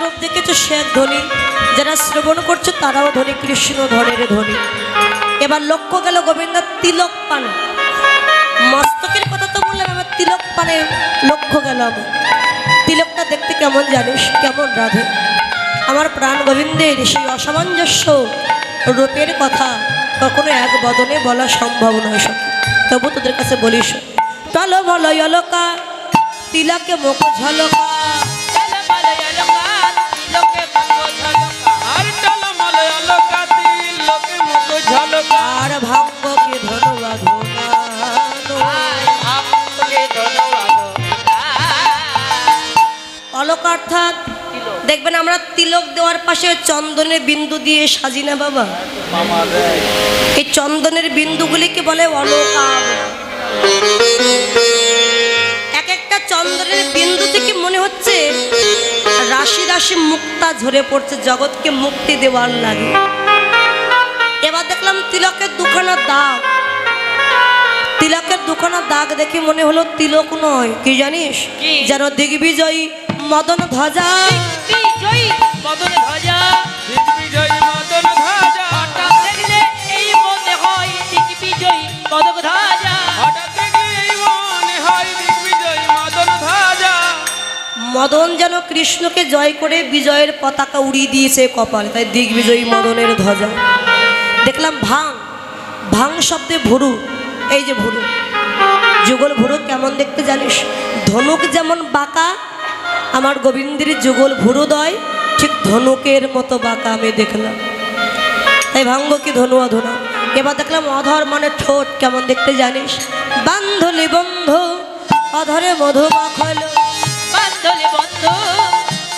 রূপ দেখেছ সে এক ধনী। যারা শ্রবণ করছে তারাও ধনী, কৃষ্ণ ধনের ধনী। এবার লক্ষ্য গেল গোবিন্দ তিলক পান। মস্তকের কথা তো বললাম, এবার তিলক পানে লক্ষ্য গেল আমার। তিলকটা দেখতে কেমন জানিস? কেমন রাধে। আমার প্রাণ গোবিন্দের সেই অসামঞ্জস্য রূপের কথা কখনো এক বদনে বলা সম্ভব নয় সখী। তবু তোদের কাছে বলিস চলো বলো অলকা তিলকে মুখ ঝলকা। ভাঙ্গকে ধন্যবাদ অলক অর্থাৎ দেখবেন আমরা তিলক দেওয়ার পাশে চন্দনের বিন্দু দিয়ে সাজি না বাবা। এই চন্দনের বিন্দুগুলিকে বলে অলকাব এক একটা চন্দনের বিন্দু থেকে মনে হচ্ছে রাশি রাশি মুক্তা ঝরে পড়ছে জগৎকে মুক্তি দেওয়ার লাগে। এবার দেখলাম তিলকের দুখানা দাগ। তিলকের দুখানা দাগ দেখে মনে হলো তিলক নয়। কি জানিস? যেন দিগ্বিজয়ী মদন ধ্বজা দিগ্বিজয়ী মদন ধ্বজা হঠাৎ দেখলে এই মনে হয় দিগ্বিজয়ী মদন ধ্বজা মদন যেন কৃষ্ণকে জয় করে বিজয়ের পতাকা উড়িয়ে দিয়েছে কপাল তাই দিগ্বিজয়ী মদনের ধ্বজা। দেখলাম ভাং ভাং শব্দে ভুরু, এই যে ভুরু। যুগল ভুরু কেমন দেখতে জানিস? ধনুক যেমন বাঁকা, আমার গোবিন্দের যুগল ভুরুদয় ঠিক ধনুকের মতো বাঁকা আমি দেখলাম। তাই ভাঙ্গ কি ধনু অধনা? এবার দেখলাম অধর মানে ঠোঁট, কেমন দেখতে জানিস? বান্ধলি বন্ধু, অধরে মধু মাখলো বান্ধলে বন্ধু,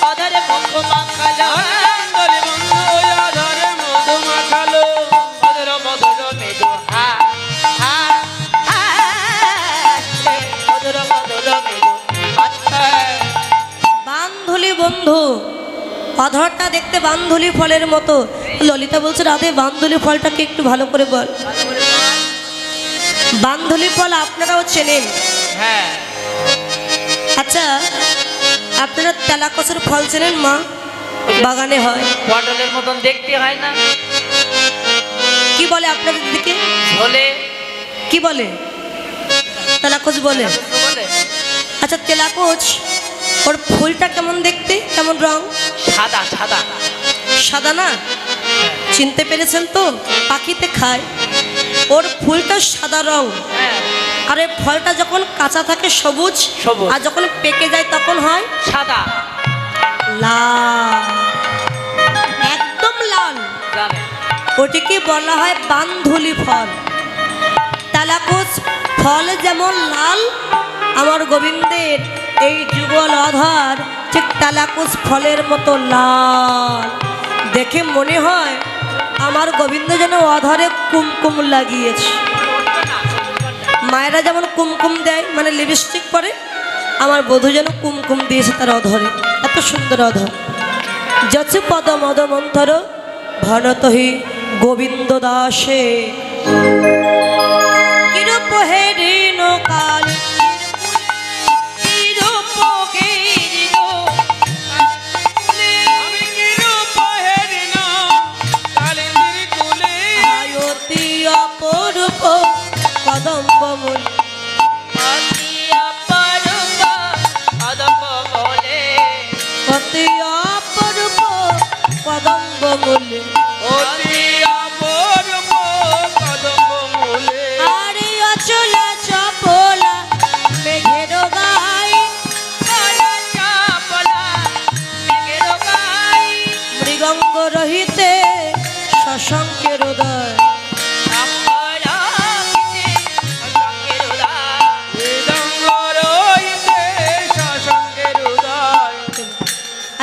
অধরে মুখ মাখালো বন্ধু। অধরটা দেখতে বান্ধলি ফলের মতো। ললিতা বলছে রাধে বান্ধলি ফলটাকে একটু ভালো করে বল। বান্ধলি ফল আপনারাও চেনেন? হ্যাঁ। আচ্ছা আপনারা তেলাকসের ফল চেনেন মা? বাগানে হয়। পটলের মতন দেখতে হয় না। কি বলে আপনাদের দিকে? ঝোলে। কি বলে? তেলাকস বলে। বলে। আচ্ছা তেলাকোচ ওর ফুলটা কেমন দেখতে? কেমন রং? সাদা সাদা। সাদা না? চিনতে পেরেছেন তো? পাখিতে খায়। ওর ফুলটা সাদা রং। হ্যাঁ। আর এই ফলটা যখন কাঁচা থাকে সবুজ সবুজ। আর যখন পেকে যায় তখন হয়? সাদা। লাল। একদম লাল। ওটিকে বলা হয় বান্ধুলি ফল। তালাকুচ ফল যেমন লাল আমার গোবিন্দের এই যুগল অধর ঠিক তালাকুস ফলের মতো লাল। দেখে মনে হয় আমার গোবিন্দ যেন অধরে কুমকুম লাগিয়েছে। মায়েরা যেমন কুমকুম দেয় মানে লিপস্টিক পরে, আমার বধূ যেন কুমকুম দিয়েছে তার অধরে এত সুন্দর অধর যচ পদ মদ মন্থর ভনতহি গোবিন্দ দাসে।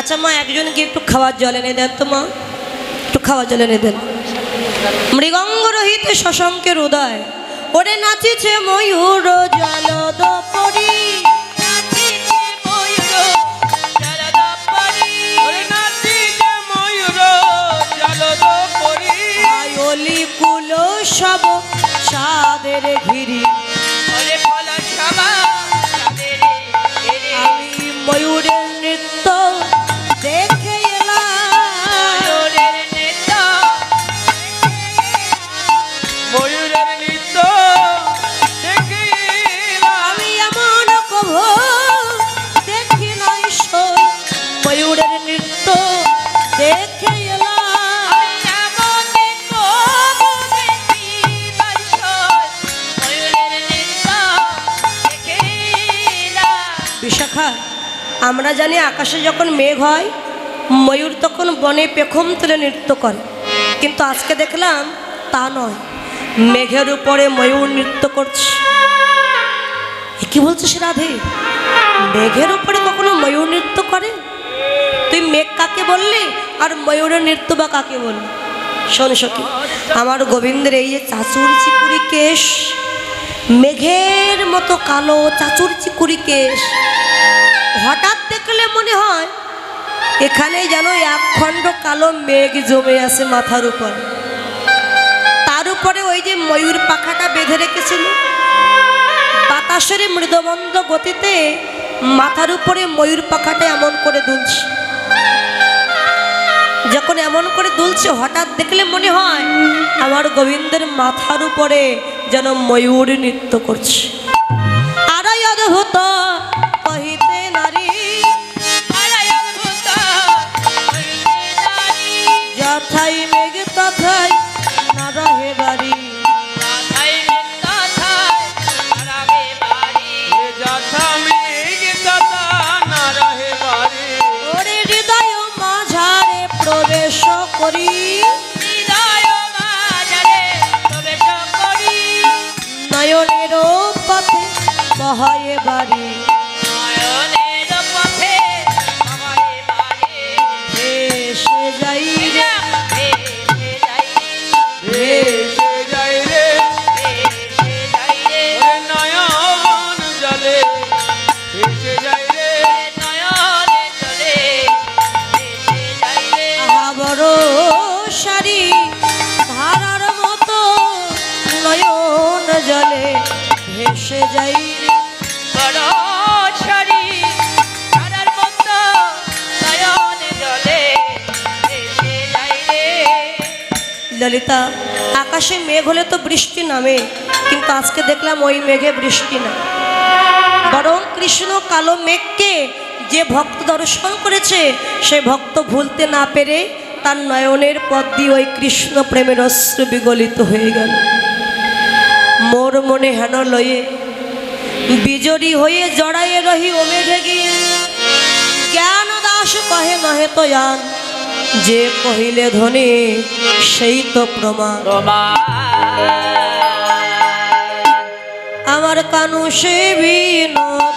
আচ্ছা মা একজনকে একটু খাওয়ার জল এনে দেন তো মা। একটু খাওয়ার জল এনে দেন। মৃগঙ্গ রহিতে শশঙ্কের উদয়। ওরে নাচিছে ময়ূর জলদ পরি নাচিছে ময়ূর জলদপরি ওরে নাচিছে ময়ূর জলদ পরি আয়লি কুল সব সাদের ঘিরি। আমরা জানি আকাশে যখন মেঘ হয়, ময়ূর তখন বনে পেখম তুলে নৃত্য করে। কিন্তু আজকে দেখলাম তা নয়। মেঘের উপরে ময়ূর নৃত্য করছে। কি বলছিস রাধে? মেঘের উপরে কখনো ময়ূর নৃত্য করে? তুই মেঘ কাকে বললি আর ময়ূরের নৃত্য বা কাকে বললি? শোন সখী, আমার গোবিন্দের এই যে চাচুর চিকুরি কেশ, মেঘের মতো কালো চাচুর চিকুরি কেশ হঠাৎ দেখলে মনে হয় এখানে যেন এক খণ্ড কালো মেঘ জমে আছে মাথার উপর। তার উপরে ওই যে ময়ূর পাখাটা বেঁধে রেখেছিল। বাতাসের মৃদমন্দ গতিতে মাথার উপরে ময়ূর পাখাটা এমন করে দুলছে। যখন এমন করে দুলছে, হঠাৎ দেখলে মনে হয় আমার গোবিন্দের মাথার উপরে যেন ময়ূর নৃত্য করছে। আড়াই অদ্ভুত। ভেসে যাই ললিতা, আকাশে মেঘ হলে তো বৃষ্টি নামে, কিন্তু আজকে দেখলাম ওই মেঘে বৃষ্টি না। বরং কৃষ্ণ কালো মেঘকে যে ভক্ত দর্শন করেছে, সে ভক্ত ভুলতে না পেরে তার নয়নের পথ দিয়ে ওই কৃষ্ণ প্রেমের অশ্রু বিগলিত হয়ে গেল। মোর মনে হেন লয়ে। বিজড়ি হয়ে জড়াইয়ে রহি ওমেঘে গিয়ে। জ্ঞান দাস কহে নহে তয়ান? যে কহিলে ধনে সেই তো প্রমাণ। আমার কানু সে বিনোদ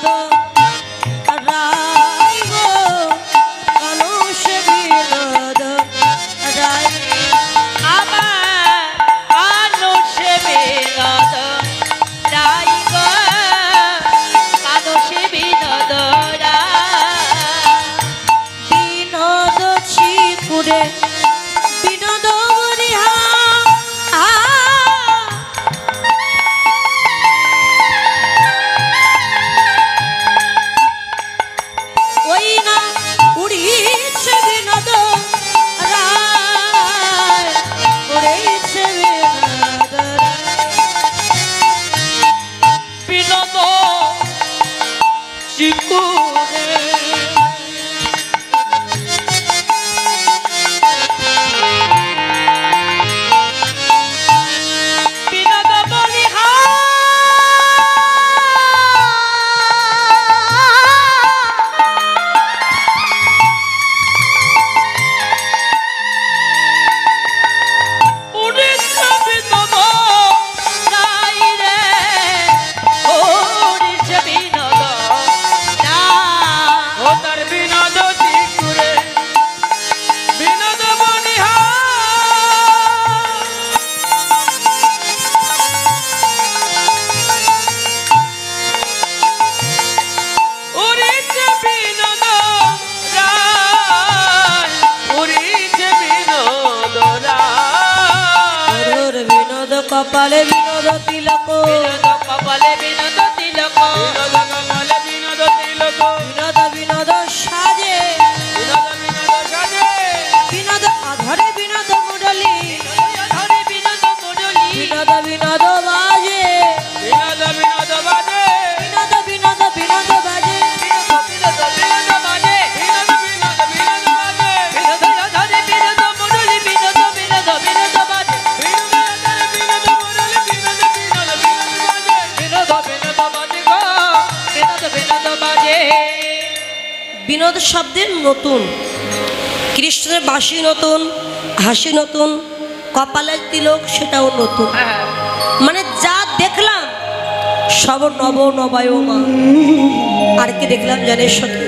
বাসি নতুন হাসি নতুন কপালের তিলক সেটাও নতুন। মানে যা দেখলাম সব নব নবায়মা আর কি দেখলাম জানিস সখী?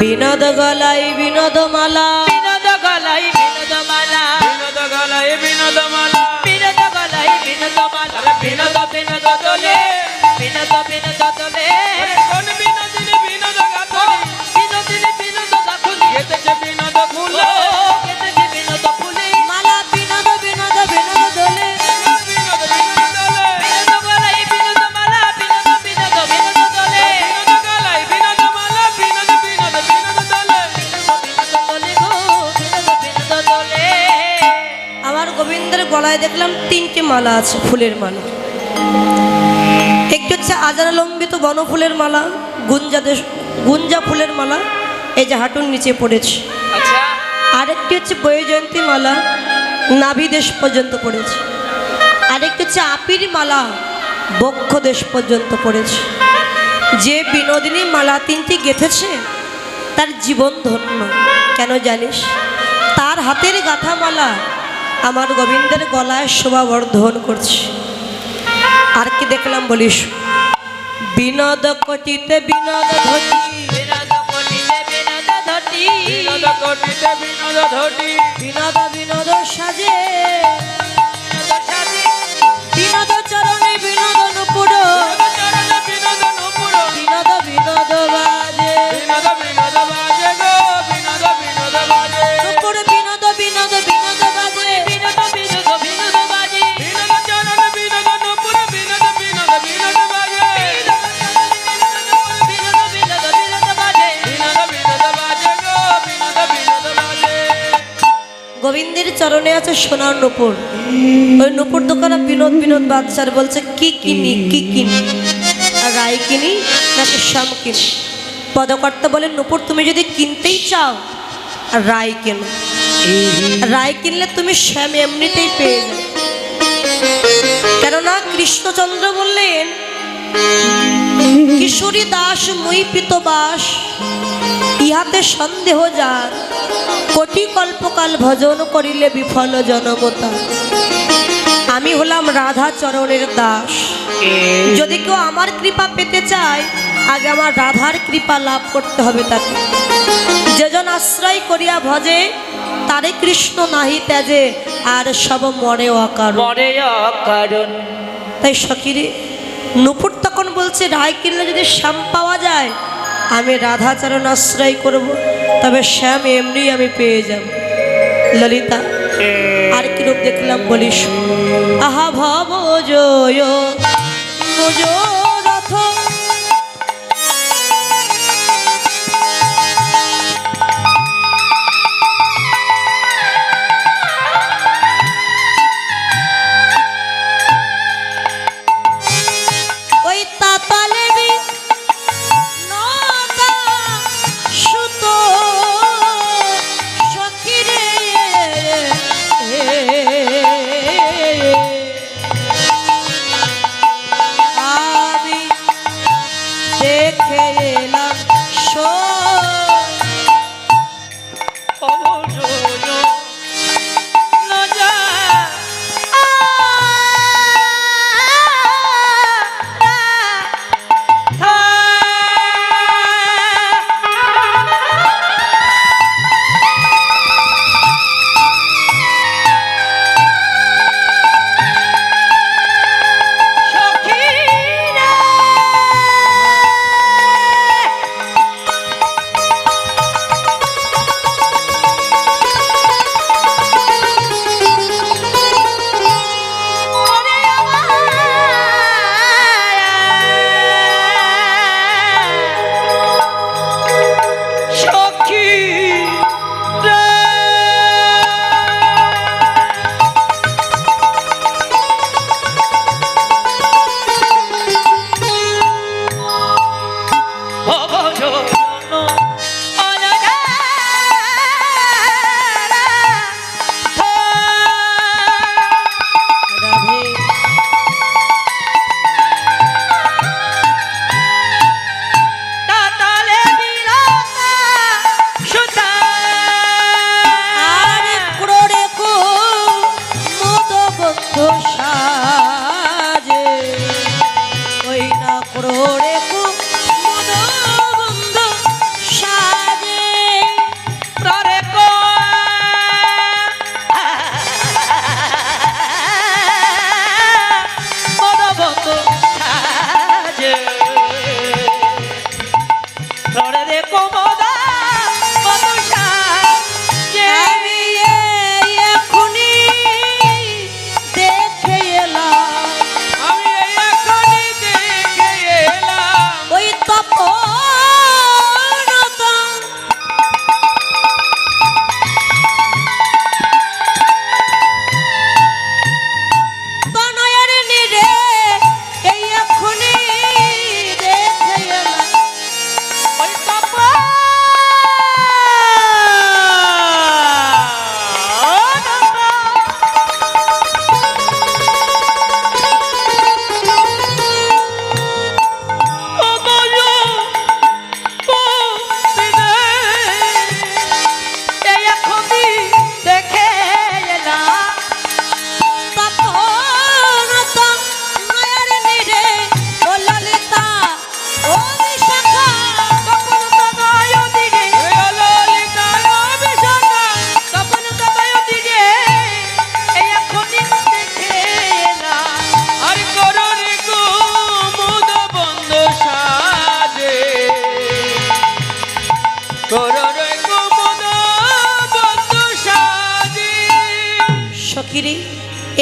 বিনোদ গলাই বিনোদ মালা। বিনোদ গলাই বিনোদ মালা। বিনোদ গলায় বিনোদ মালা। বিনোদ গলাই বিনোদ মালা। বিনোদ বিনোদ দোলে বিনোদ বিনোদ দোলে কোন মালা আছে ফুলের মালা। একটি হচ্ছে আজারালম্বিত বনফুলের মালা গুঞ্জা দেশ গুঞ্জা ফুলের মালা এই যে হাঁটুর নিচে পড়েছে। আচ্ছা। আরেকটি হচ্ছে বৈজয়ন্তী মালা নাভি দেশ পর্যন্ত পড়েছে। আরেকটি হচ্ছে আপির মালা বক্ষ দেশ পর্যন্ত পড়েছে। যে বিনোদিনী মালা তিনটি গেঁথেছে তার জীবন ধন্য। কেন জানিস? তার হাতের গাঁথা মালা আমার গোবিন্দের গলায় শোভাবর্ধন করছে। আর কি দেখলাম বলিস? বিনোদ কটিতে বিনোদ ধটি বিনোদ কোটিতে বিনোদ ধটি বিনোদ কোটিতে বিনোদ ধটি বিনোদ বিনোদ সাজে। চরণে আছে সোনার নুপুর। ওই নুপুর দোকানে বিনোদ বিনোদ বাদশার বলছে, কি কিনি কি কিনি? রায় কিনি নাকি শ্যাম কিনি? পদকর্তা বলেন নুপুর, তুমি যদি কিনতেই চাও রায় কেন? রায় কিনলে তুমি শ্যাম এমনিতেই পেয়ে যাবে। কেননা কৃষ্ণচন্দ্র বললেন, কিশোরী দাস, মুই পিতবাস, ইহাতে সন্দেহ যার কোটি কল্পকাল ভজন করিলে বিফল জনমতা। আমি হলাম রাধা চরণের দাস। যদি কেউ আমার কৃপা পেতে চায় আগে আমার রাধার কৃপা লাভ করতে হবে তাকে। যেজন আশ্রয় করিয়া ভজে তারে কৃষ্ণ নাহি ত্যাজে আর সব মরে অকার মরে অকারণ। তাই সখিরে নুপুর তখন বলছে রায় কিনলে যদি শ্যাম পাওয়া যায় আমি রাধাচরণ আশ্রয় করব, তবে শ্যাম এমনি আমি পেয়ে যাব। ললিতা, আর কি রূপ দেখলাম বলিস? আহা ভব জয়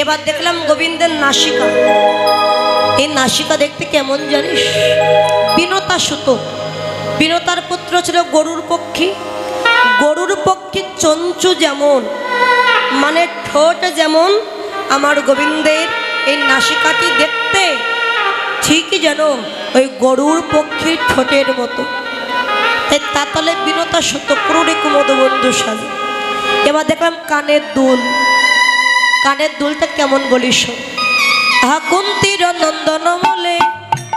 এবার দেখলাম গোবিন্দের নাসিকা। এই নাসিকা দেখতে কেমন জানিস? বিনতা সুতো। বিনতার পুত্র ছিল গরুর পক্ষী। গরুর পক্ষী চঞ্চু যেমন মানে ঠোঁট যেমন, আমার গোবিন্দের এই নাসিকাটি দেখতে ঠিকই যেন ওই গরুর পক্ষীর ঠোঁটের মতো। তাই তাতলে বিনতা সত্য ক্রুড়ি কুমদ বন্ধু সাজে এবার দেখলাম কানের দুল। কানের দুলটা কেমন বলিস? শোন। কুন্তির নন্দন মলে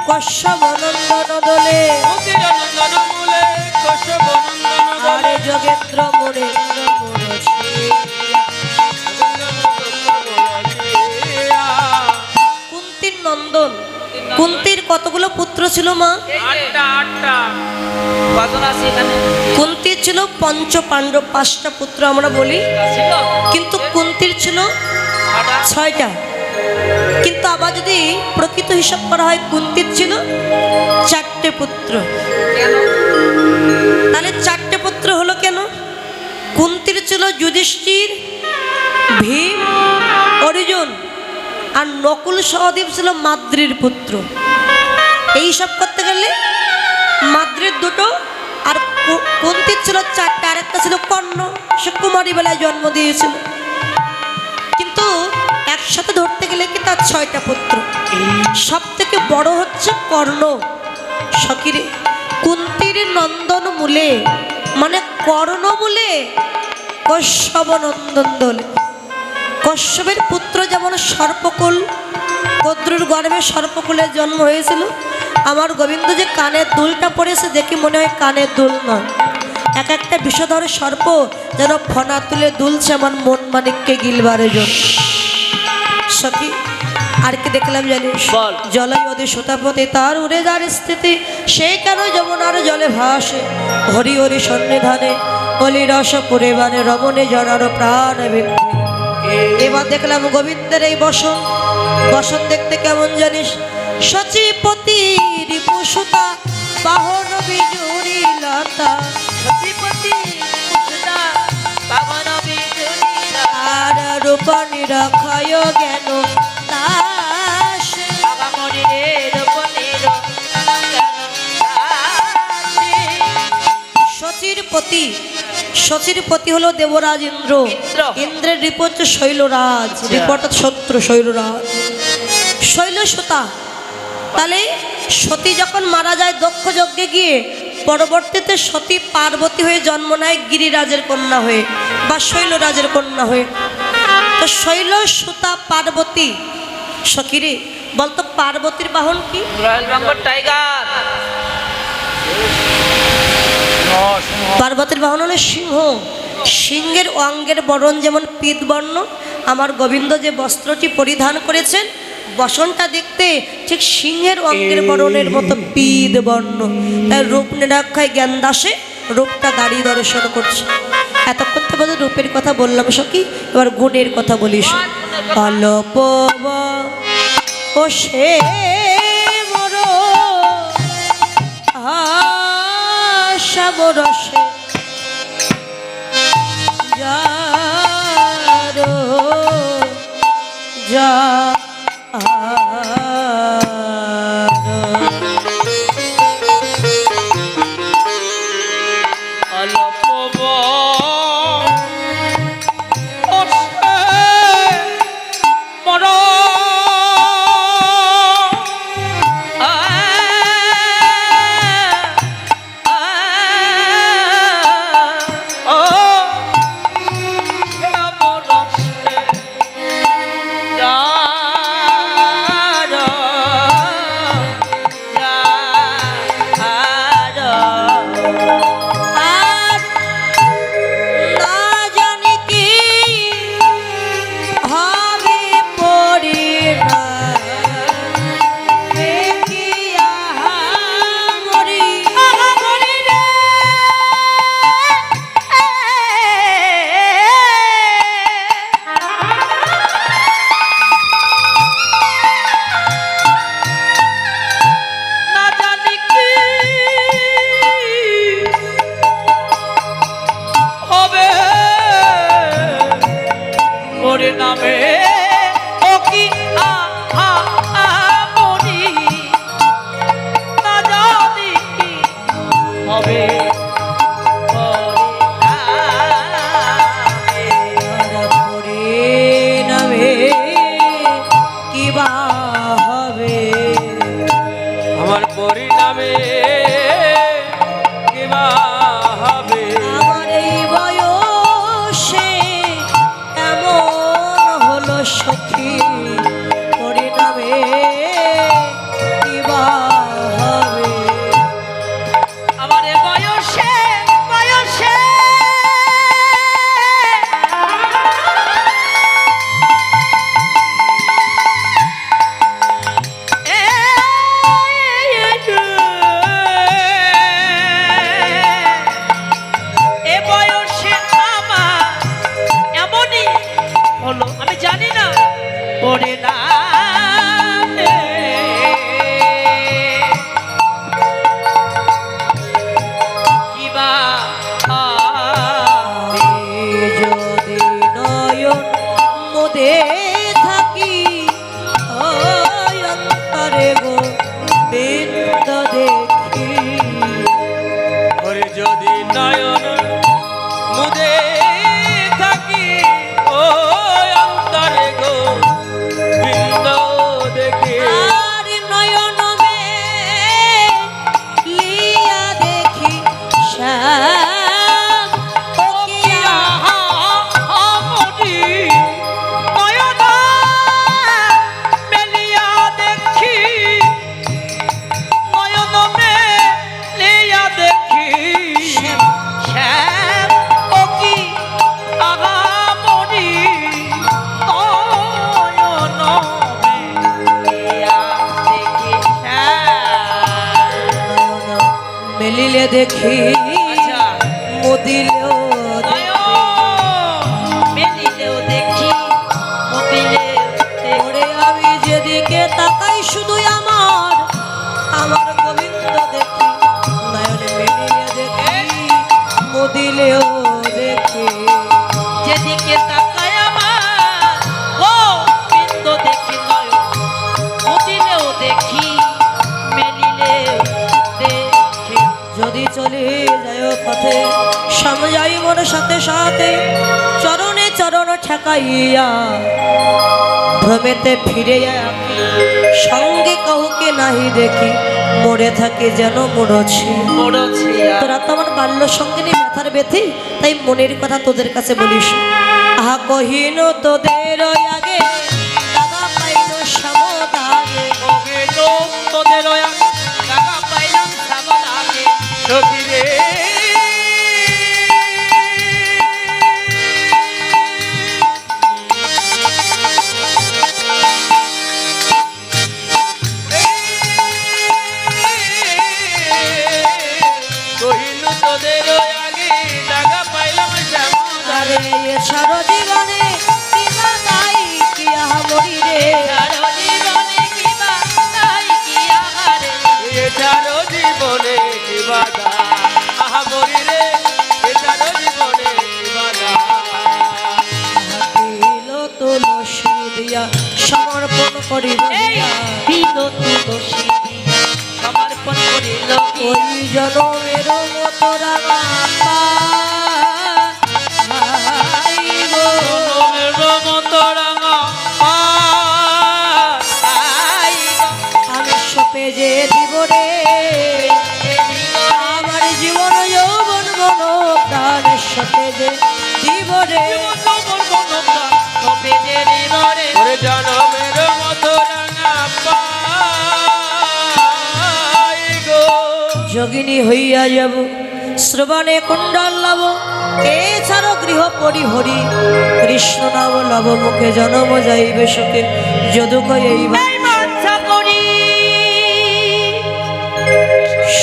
কশ্যপ নন্দন দোলে। আরে যোগেন্দ্র মোরে কুন্তির নন্দন কুন্তির কতগুলো পুত্র ছিল মা? আটটা আটটা। কজন আছে এখানে? কুন্তির ছিল পঞ্চ পাণ্ডব পাঁচটা পুত্র আমরা বলি। কিন্তু কুন্তির ছিল ছয়টা। কিন্তু আবার যদি প্রকৃত হিসাব করা হয়, কুন্তির ছিল চারটে পুত্র। তাহলে চারটে পুত্র হলো কেন? কুন্তির ছিল যুধিষ্ঠির, ভীম, অর্জুন, আর নকুল সহদেব ছিল মাদ্রির পুত্র। এই সব করতে গেলে মাদ্রির দুটো আর কু- কুন্তির ছিল চারটে? আর একটা ছিল কর্ণ। সে কুমারী বেলায় জন্ম দিয়েছিল। কিন্তু একসাথে ধরতে গেলে কি তার ছয়টা পুত্র? সব থেকে বড় হচ্ছে কর্ণ। সকিরে কুন্তির নন্দন মূলে মানে কর্ণ মূলে কশ্যপ নন্দন দোলে। কশ্যপের পুত্র যেমন সর্পকুল, কদ্রুর গর্ভে সর্পকুলের জন্ম হয়েছিল আমার গোবিন্দ যে কানের দুলটা পড়েছে দেখি মনে হয় কানের দুল নয়। এক একটা বিষধর সর্প যেন ফনা তুলে দুলছে আমার মন মানিককে গিলবারের জন্য সখী আর কি দেখলাম জানিস। জলাই ওদের সোতাপতি তার উড়ে যার স্থিতি সে কেন যমুনার জলে ভাসে? হরি হরি সন্নিধানে অলি রস পরিবারে রমণে জড়ার প্রাণ এবার দেখলাম গোবিন্দের এই বসন। বসন দেখতে কেমন জানিস? সচিপতি রিপুসুতা বাহন বিজুরি লতা। সচিপতি পুষ্টা পাবন বিজুরিলা আর রূপ নিরক্ষয় জ্ঞান দাস। বাবা মরিরে রূপনের সচির পতি সচির পতি হলো দেবরাজ ইন্দ্র। ইন্দ্র। ইন্দ্রের রিপ হচ্ছে শৈলরাজ। রিপ অর্থাৎ শত্রু শৈলরাজ। শৈলসুতা তাহলে সতী যখন মারা যায় দক্ষ যজ্ঞে গিয়ে পরবর্তীতে সতী পার্বতী হয়ে জন্ম নেয় গিরিরাজের কন্যা হয়ে বা শৈলরাজের কন্যা হয়ে। তো শৈল সুতা পার্বতী সকিরে বলতো পার্বতীর বাহন কি? রয়্যাল বেঙ্গল টাইগার পার্বতীর বাহন হলো সিংহ। সিংহের অঙ্গের বরণ যেমন পিতবর্ণ আমার গোবিন্দ যে বস্ত্রটি পরিধান করেছেন বসনটা দেখতে ঠিক সিংহের অঙ্গের বরণের মতো পিদ বর্ণ। তাই রূপ নিরক্ষায় জ্ঞান দাসে রূপটা দাঁড়িয়ে দর্শন করছে। এতক্ষণ তো বোধহয় রূপের কথা বললাম, সখী। এবার গুণের কথা বলিস। অল্প ও সে মর, আশা বরসে যারো যারো সখী দেখি। আচ্ছা। মেলিলেও দেখি ওরে আমি যেদিকে তাকাই শুধু আমার আমার গোবিন্দ দেখি। নয়নে মেলিলে দেখি মদিলেও দেখি। যেদিকে তাকায় পথে সমজাই মোর সাথে সাথে চরণে চরণ ঠেকাইয়া ভ্রমেতে ফিরে সঙ্গে কাউকে নাহি দেখি মরে থাকে যেন মরছি। তোরা তো আমার বাল্য সঙ্গে নিয়ে ব্যথার ব্যথি তাই মনের কথা তোদের কাছে বলিস। আহা কহিন তোদের আগে ওই যোগিনী হইয়া যাব শ্রবণে কুণ্ডল লব এছাড়া গৃহ পরিহরি কৃষ্ণ নাম লব মুখে জনম যাইবে সুখে যদুক এইবার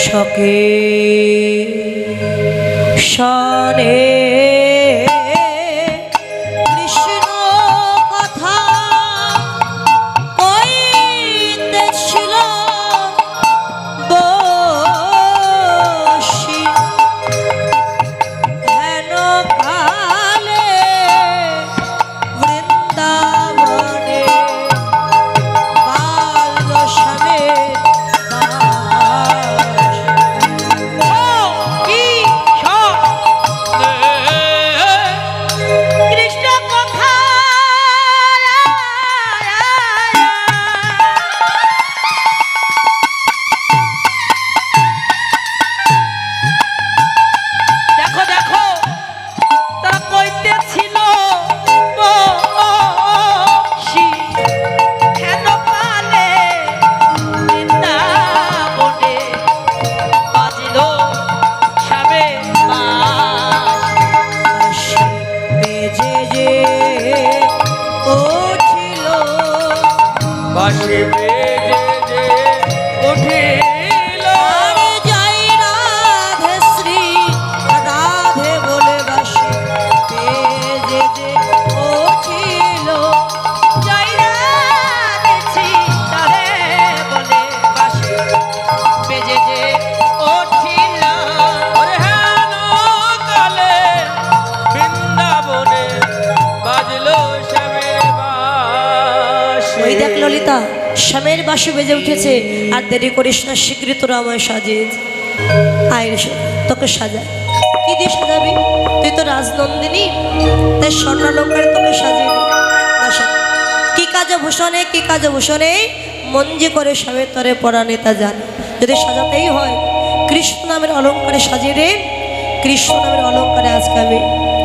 সকে শনে ললিতা শ্যামের বাসু বেজে উঠেছে। আর দেরি করিস না, শীঘ্রই তোরা আমায় সাজিয়ে আয় তোকে সাজা। কি দিয়ে সাজাবি? তুই তো রাজনন্দিনী, তাই স্বর্ণালঙ্কারে তোকে সাজিয়ে কি কাজ ভূষণে, কি কাজ ভূষণে মঞ্জি করে স্বামীর তরে নেতা যান যদি সাজাতেই হয়, কৃষ্ণ নামের অলঙ্কারে সাজিয়ে রে কৃষ্ণ নামের অলঙ্কারে আজকে আমি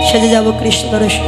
সেজে যাব কৃষ্ণ দর্শন।